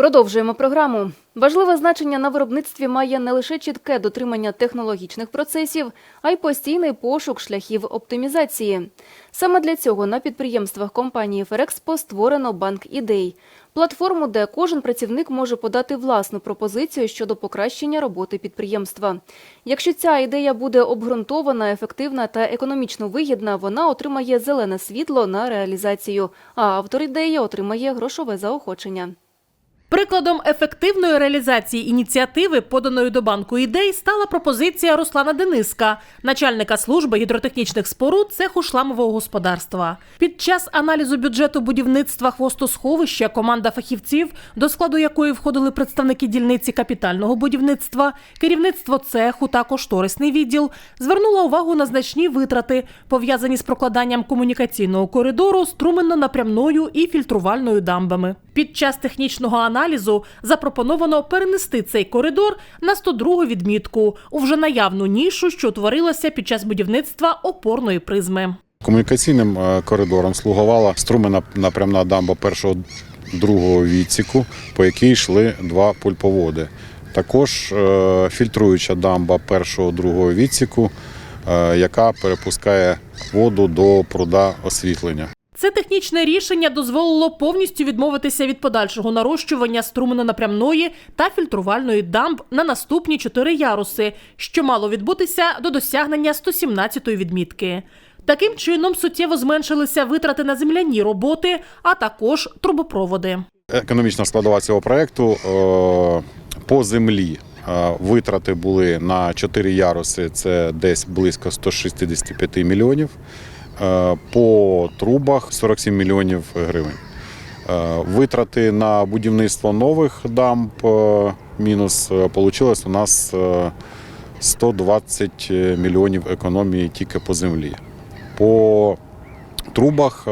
Продовжуємо програму. Важливе значення на виробництві має не лише чітке дотримання технологічних процесів, а й постійний пошук шляхів оптимізації. Саме для цього на підприємствах компанії Ферекспо створено банк ідей платформу, де кожен працівник може подати власну пропозицію щодо покращення роботи підприємства. Якщо ця ідея буде обґрунтована, ефективна та економічно вигідна, вона отримає зелене світло на реалізацію, а автор ідеї отримає грошове заохочення. Прикладом ефективної реалізації ініціативи, поданої до банку ідей, стала пропозиція Руслана Дениска, начальника служби гідротехнічних споруд цеху шламового господарства. Під час аналізу бюджету будівництва хвостосховища команда фахівців, до складу якої входили представники дільниці капітального будівництва, керівництво цеху та кошторисний відділ, звернула увагу на значні витрати, пов'язані з прокладанням комунікаційного коридору струменно-напрямною і фільтрувальною дамбами. Під час технічного аналізу запропоновано перенести цей коридор на 102 відмітку у вже наявну нішу, що утворилася під час будівництва опорної призми. Комунікаційним е, коридором слугувала струмена напрямна дамба першого другого відсіку, по якій йшли два пульповоди. Також е, фільтруюча дамба першого другого відсіку, е, яка перепускає воду до пруда освітлення. Це технічне рішення дозволило повністю відмовитися від подальшого нарощування струмено-напрямної та фільтрувальної дамб на наступні чотири яруси, що мало відбутися до досягнення 117-ї відмітки. Таким чином суттєво зменшилися витрати на земляні роботи, а також трубопроводи. Економічна складова цього проєкту е, по землі. е, Витрати були на 4 яруси, це десь близько 165 мільйонів. Е, По трубах 47 мільйонів гривень. Е, Витрати на будівництво нових дамб е, мінус вийшло у нас е, 120 мільйонів економії тільки по землі. По трубах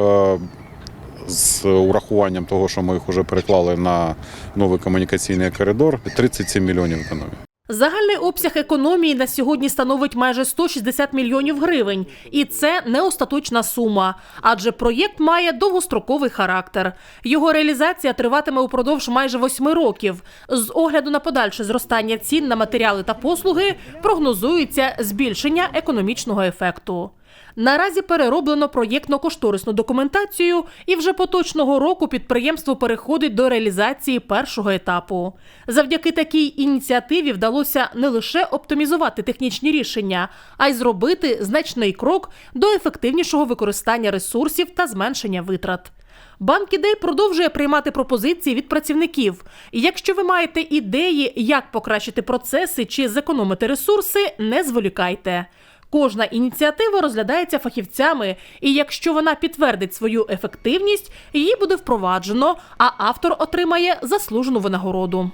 з урахуванням того, що ми їх вже переклали на новий комунікаційний коридор, 37 мільйонів економії. Загальний обсяг економії на сьогодні становить майже 160 мільйонів гривень, і це не остаточна сума, адже проєкт має довгостроковий характер. Його реалізація триватиме упродовж майже восьми років. З огляду на подальше зростання цін на матеріали та послуги прогнозується збільшення економічного ефекту. Наразі перероблено проєктно-кошторисну документацію, і вже поточного року підприємство переходить до реалізації першого етапу. Завдяки такій ініціативі вдалося не лише оптимізувати технічні рішення, а й зробити значний крок до ефективнішого використання ресурсів та зменшення витрат. Банк ідей продовжує приймати пропозиції від працівників. І якщо ви маєте ідеї, як покращити процеси чи зекономити ресурси, не зволікайте. Кожна ініціатива розглядається фахівцями, і якщо вона підтвердить свою ефективність, її буде впроваджено, а автор отримає заслужену винагороду.